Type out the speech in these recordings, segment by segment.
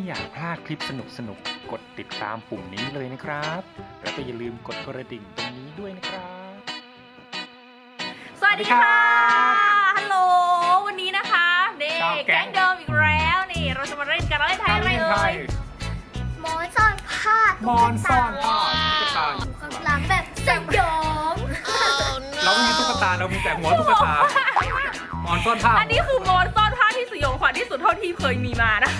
ไม่อยากพลาดคลิปสนุกๆกดติดตามปุ่มนี้เลยนะครับ แล้วก็อย่าลืมกดกระดิ่งตรงนี้ด้วยนะครับ สวัสดีค่ะ ฮัลโหล วันนี้นะคะเด็ชาวแก๊แก๊งงเดิมอีกแล้วนี่ เราจะมาเล่นกันเราเล่นไทยอะไรเอ่ย หมอนซ่อนผ้ามอนซ่อนผ้าตุ๊กตาข้างหลังแบบสยองเราไม่มีตุ๊กตาเรามีแต่หัวตุ๊กตามอนซ่อนผ้าอันนี้คือโมนซ่อนผ้าที่สยองขวัญที่สุดเท่าที่เคยมีมานะ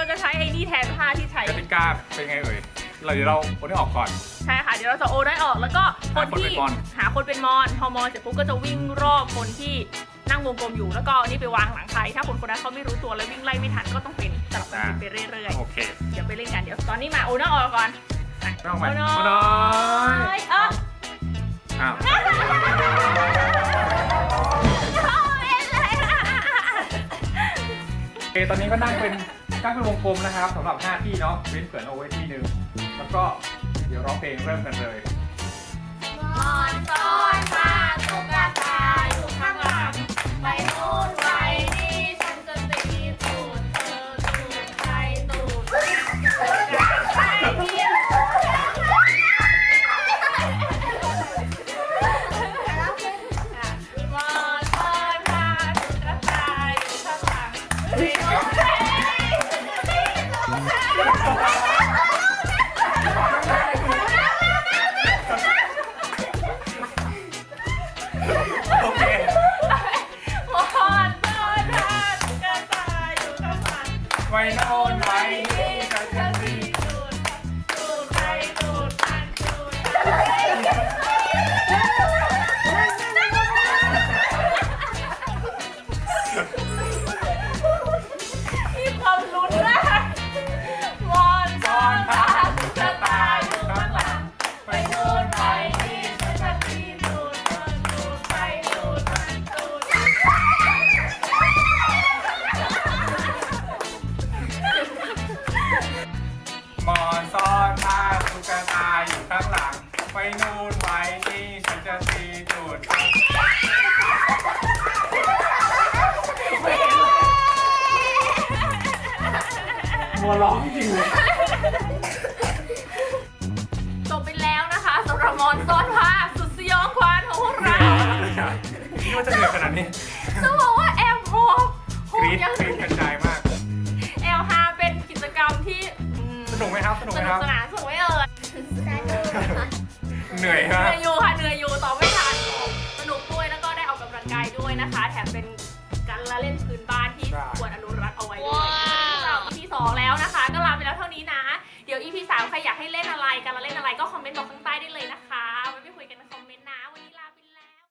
เราจะใช้ไอ้นี่แทนผ้าที่ใช้ กติกาเป็นไงเอ่ย เราเดี๋ยวเราโอนให้ออกก่อน ใช่ค่ะ เดี๋ยวเราจะโอนได้ออก แล้วก็คนหาคนที่เป็นมอนหาคนเป็นมอนพอมอนเสร็จปุ๊บก็จะวิ่งรอบคนที่นั่งวงกลมอยู่แล้วก็เอาอันนี้ไปวางหลังใคร ถ้าคนคนนั้นเขาไม่รู้ตัวแล้ววิ่งไล่ไม่ทันก็ต้องเป็นสลับกันไปเรื่อยโอเคๆเดี๋ยวไปเล่นกันเดี๋ยวตอนนี้มาโอนได้ออกก่อนไม่ต้องไปโอ้น้อยโอ้น้อยเอ้าอ้าวโอเคตอนนี้ก็นั่งเป็น นั่งเป็นวงกลมนะครับสำหรับ 5 ที่เนาะเว้นเผื่อเอาไว้ที่หนึ่งแล้วก็เดี๋ยวร้องเพลงเริ่มกันเลย โอเคมอนซ่อนผ้าตุ๊กตาอยู่ข้างหลัง ไว้โน่นไว้นี่กันจะดีางหลัง ไปนู่นไว้นี่ฉันจะตีตูดมัวร้องจริงเลยจบไปแล้วนะคะสำหรับมอนซ่อนผ้าสุดสยองขวัญของพวกเรานี่ว่าจะเหนื่อยขนาดนี้ต้องบอกว่าแอลโฮโฮกรี๊ดยังกรี๊ดกระจายมากแอลฮาเป็นกิจกรรมที่อืมสนุกไหมครับ สนุกสไหมนุคกรับ สนานสุี่สาวใครอยากให้เล่นอะไร การาเล่นอะไรก็คอมเมนต์บอกข้างใต้ได้เลยนะคะไว้ไปคุยกันในคอมเมนต์